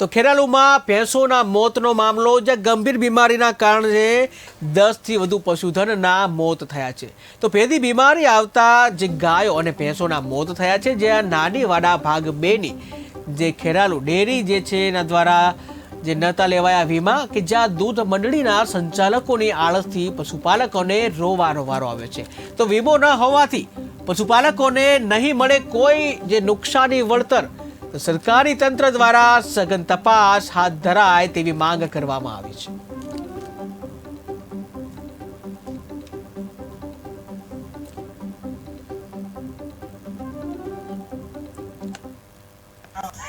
તો ખેરાલુમાં ભેંસોના મોતનો મામલો જે ગંભીર બીમારીના કારણે દસથી વધુ પશુધનના મોત થયા છે. તો ભેદી બીમારી આવતા જે ગાયો અને ભેંસોના મોત થયા છે, જે આ નાનીવાડા ભાગ બેની જે ખેરાલુ ડેરી જે છે, એના દ્વારા જે નતા લેવાયા વીમા કે જ્યાં દૂધ મંડળીના સંચાલકોની આળસથી પશુપાલકોને રોવાનો વારો આવે છે. તો વીમો ન હોવાથી પશુપાલકોને નહીં મળે કોઈ જે નુકસાની વળતર તો સરકારી તંત્ર દ્વારા સઘન તપાસ હાથ ધરાય તેવી માંગ કરવામાં આવી છે.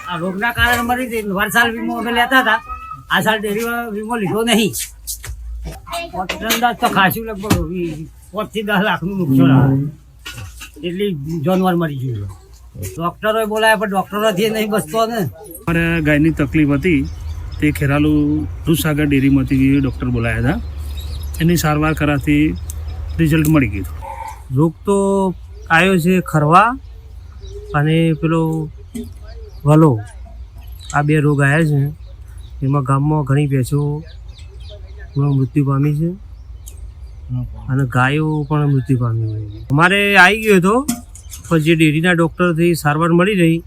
આ રોગના કારણે મરી વરસાદ વીમો અમે લેતા હતા. આ સાલ ડેરી વીમો લીધો નહીં. અંદાજ તો ખાસું લગભગ પાંચથી દસ લાખનું નુકસાન આવે. એટલી જાનવર મરી ગયું. ડોક્ટરોએ બોલાયા પણ ડોક્ટરોથી નહીં બસતો ને. મારે ગાયની તકલીફ હતી તે ખેરાલુ દૂધસાગર ડેરીમાંથી ડૉક્ટર બોલાયા હતા એની સારવાર કરાથી રિઝલ્ટ મળી ગયું રોગ તો આવ્યો છે ખરવા અને પેલો વલો આ બે રોગ આવ્યા છે. એમાં ગામમાં ઘણી ભેંસો મૃત્યુ પામી છે અને ગાયો પણ મૃત્યુ પામી છે. અમારે આવી ગયો હતો પણ જે ડેરીના ડૉક્ટરથી સારવાર મળી રહી,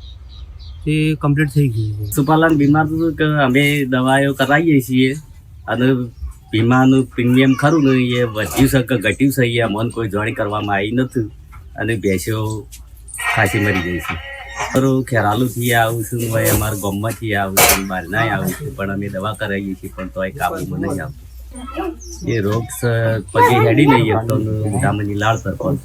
તે કમ્પ્લીટ થઈ ગઈ પશુપાલન બીમાર તો કે અમે દવાઓ કરાવીએ છીએ. અને વીમાનું પ્રીમિયમ ખરું ને એ વધ્યું છે કે ઘટ્યું છે, એ અમને કોઈ જાણ કરવામાં આવી નથી. અને ભેંસો ખાંસી મરી ગઈ છે. ખરું, ખેરાલુથી આવું છું ભાઈ અમારા ગામમાંથી આવું છું બહાર ના આવું છું, પણ અમે દવા કરાવીએ છીએ, પણ તોય કાબુમાં નહીં આવતું. એ રોગ પગે હેડી નહીં એકતો મોઢામાં લાળ સરપંચ.